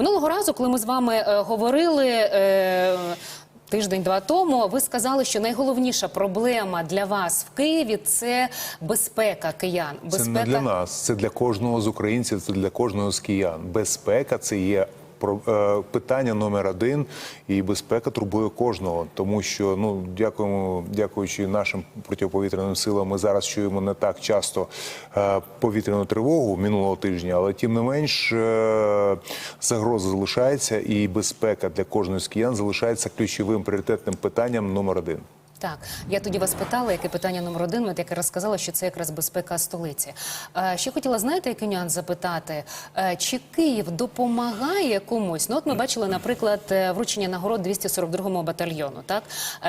Минулого разу, коли ми з вами е, говорили. Е, Тиждень-два тому ви сказали, що найголовніша проблема для вас в Києві це безпека киян. Це не для нас, це для кожного з українців, це для кожного з киян. Безпека це є питання номер один, і безпека турбує кожного, тому що ну дякуємо, дякуючи нашим протиповітряним силам, ми зараз чуємо не так часто е, повітряну тривогу минулого тижня, але тим не менш е, загроза залишається, і безпека для кожного з киян залишається ключовим пріоритетним питанням номер один. Так, я тоді вас питала, яке питання номер один, от яке розказала, що це якраз безпека столиці. Е, ще хотіла, знаєте, який нюанс запитати, е, чи Київ допомагає комусь? Ну, от ми бачили, наприклад, е, вручення нагород 242-му батальйону. Так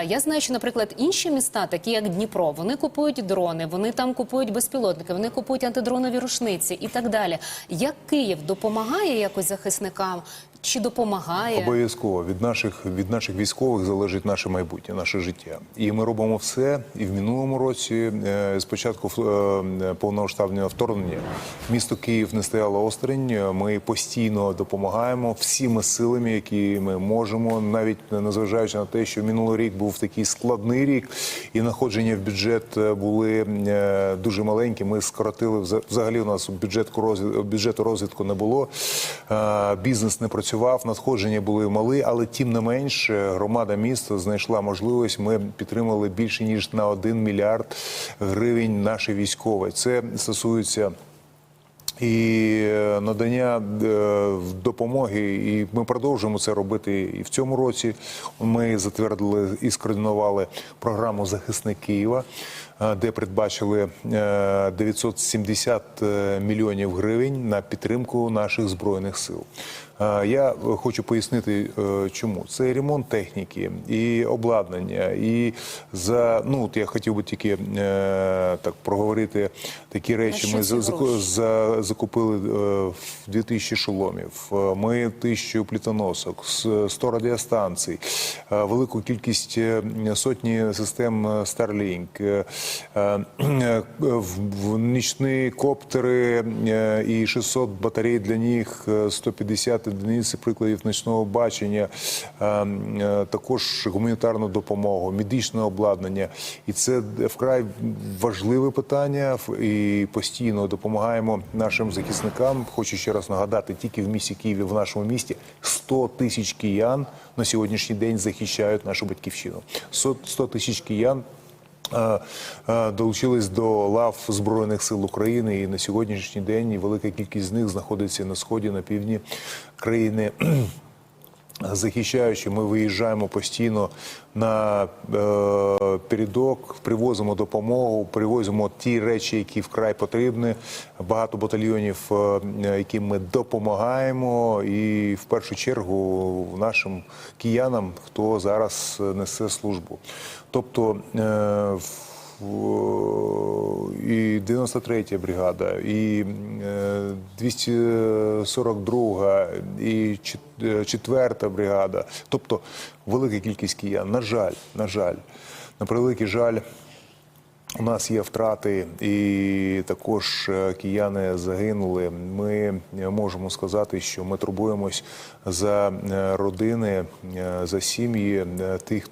я знаю, що, наприклад, інші міста, такі як Дніпро, вони купують дрони, вони там купують безпілотники, вони купують антидронові рушниці і так далі. Як Київ допомагає якось захисникам? Чи допомагає? Обов'язково від наших від наших військових залежить наше майбутнє, наше життя. І ми робимо все. І в минулому році, е, з початку е, повномасштабного вторгнення, місто Київ не стояло осторонь. Ми постійно допомагаємо всіми силами, які ми можемо, навіть незважаючи на те, що минулий рік був такий складний рік, і находження в бюджет е, були е, дуже маленькі. Ми скоротили вза- взагалі. У нас бюджетку розвитку, бюджету розвитку не було. Е, Бізнес не працював, надходження були мали, але тим не менш е, громада міста знайшла можливість. Ми підтримали більше ніж на 1 мільярд гривень наші військові. Це стосується. І е, надання е, допомоги, і ми продовжуємо це робити і в цьому році. Ми затвердили і скоординували програму Захисник Києва, де передбачили е, 970 мільйонів гривень на підтримку наших збройних сил. Е, Я хочу пояснити, е, чому це ремонт техніки, і обладнання, і за ну от я хотів би тільки е, так проговорити такі речі. Ми за- за, закупили е, 2000 шоломів, е, ми тисячу плітоносок, с- 100 радіостанцій, е, велику кількість е, сотні систем е, Starlink, е, е, нічні коптери е, і 600 батарей для них, е, 150 одиниць прикладів ночного бачення, е, е, також гуманітарну допомогу, медичне обладнання. І це вкрай важливе питання. І постійно допомагаємо нашим захисникам. Хочу ще раз нагадати, тільки в місті Києві, в нашому місті 100 тисяч киян на сьогоднішній день захищають нашу батьківщину. 100 100 тисяч киян. Е, е, Долучились до лав Збройних сил України, і на сьогоднішній день велика кількість з них знаходиться на сході, на півдні країни. Захищаючи, ми виїжджаємо постійно на е, передок, привозимо допомогу, привозимо ті речі, які вкрай потрібні. Багато батальйонів, е, яким ми допомагаємо, і в першу чергу нашим киянам, хто зараз несе службу. Тобто е, і 93 бригада, і е, 242, і 4 бригада. Тобто велика кількість киян. На жаль, на жаль, на превеликий жаль. У нас є втрати, і також е, кияни загинули. Ми е, можемо сказати, що ми турбуємось за е, родини, е, за сім'ї е, тих, хто